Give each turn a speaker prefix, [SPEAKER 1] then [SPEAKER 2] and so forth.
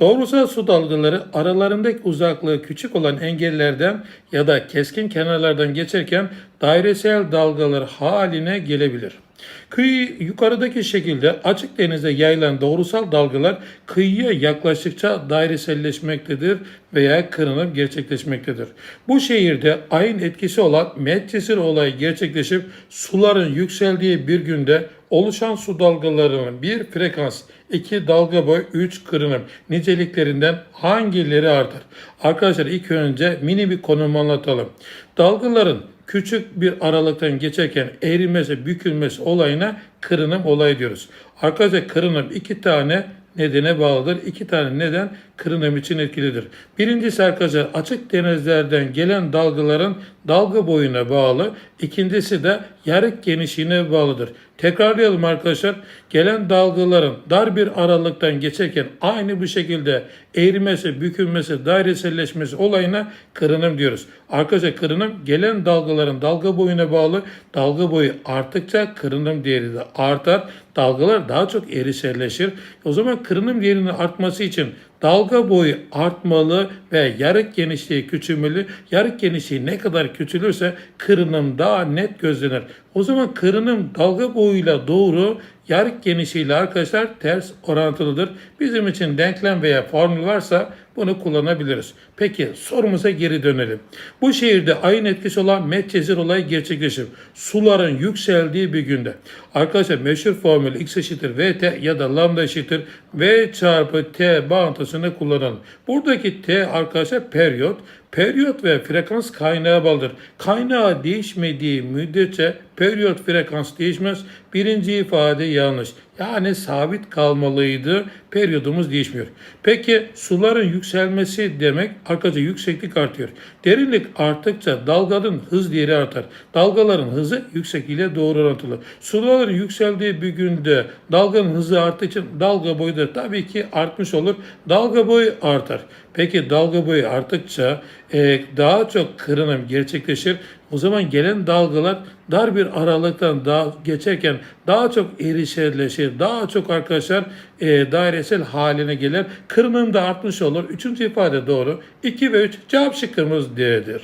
[SPEAKER 1] Doğrusal su dalgaları aralarındaki uzaklığı küçük olan engellerden ya da keskin kenarlardan geçerken dairesel dalgalar haline gelebilir. Kıyı yukarıdaki şekilde açık denize yayılan doğrusal dalgalar kıyıya yaklaştıkça daireselleşmektedir veya kırınım gerçekleşmektedir. Bu şehirde ayın etkisi olan Medcezir olayı gerçekleşip suların yükseldiği bir günde oluşan su dalgalarının bir frekans, iki dalga boy, üç kırınım niceliklerinden hangileri artar? Arkadaşlar ilk önce mini bir konumu anlatalım. Dalgaların küçük bir aralıktan geçerken eğrilmesi, bükülmesi olayına kırınım olayı diyoruz. Arkadaşlar kırınım iki tane nedene bağlıdır. İki tane neden kırınım için etkilidir. Birincisi arkadaşlar açık denizlerden gelen dalgaların dalga boyuna bağlı. İkincisi de yarık genişliğine bağlıdır. Tekrarlayalım arkadaşlar. Gelen dalgaların dar bir aralıktan geçerken aynı bu şekilde eğrilmesi, bükülmesi, daireselleşmesi olayına kırınım diyoruz. Arkadaşlar kırınım gelen dalgaların dalga boyuna bağlı. Dalga boyu arttıkça kırınım değeri de artar. Dalgalar daha çok eriselleşir. O zaman kırınım değerinin artması için dalga boyu artmalı ve yarık genişliği küçülmeli. Yarık genişliği ne kadar küçülürse kırınım daha net gözlenir. O zaman kırınım dalga boyuyla doğru yarık genişliğiyle arkadaşlar ters orantılıdır. Bizim için denklem veya formül varsa bunu kullanabiliriz. Peki sorumuza geri dönelim. Bu şehirde ayın etkisi olan Medcezir olayı gerçekleşir. Suların yükseldiği bir günde. Arkadaşlar meşhur formül x eşittir vt ya da lambda eşittir v çarpı t bağıntısını kullanalım. Buradaki t arkadaşlar periyot. Periyot ve frekans kaynağı bağlıdır. Kaynağı değişmediği müddetçe periyot frekans değişmez. Birinci ifade yanlış. Yani sabit kalmalıydı. Periyodumuz değişmiyor. Peki suların yükselmesi demek arkadaşlar yükseklik artıyor. Derinlik arttıkça dalganın hız değeri artar. Dalgaların hızı yüksekliğe doğru orantılı. Suların yükseldiği bir günde dalganın hızı arttığı için dalga boyu da tabii ki artmış olur. Dalga boyu artar. Peki dalga boyu arttıkça e, daha çok kırınım gerçekleşir. O zaman gelen dalgalar dar bir aralıktan daha geçerken daha çok erişerleşir. Daha çok arkadaşlar e, dairesel haline gelir. Kırınım da artmış olur. Üçüncü ifade doğru. 2 ve 3 cevap şıkkımız D'dir.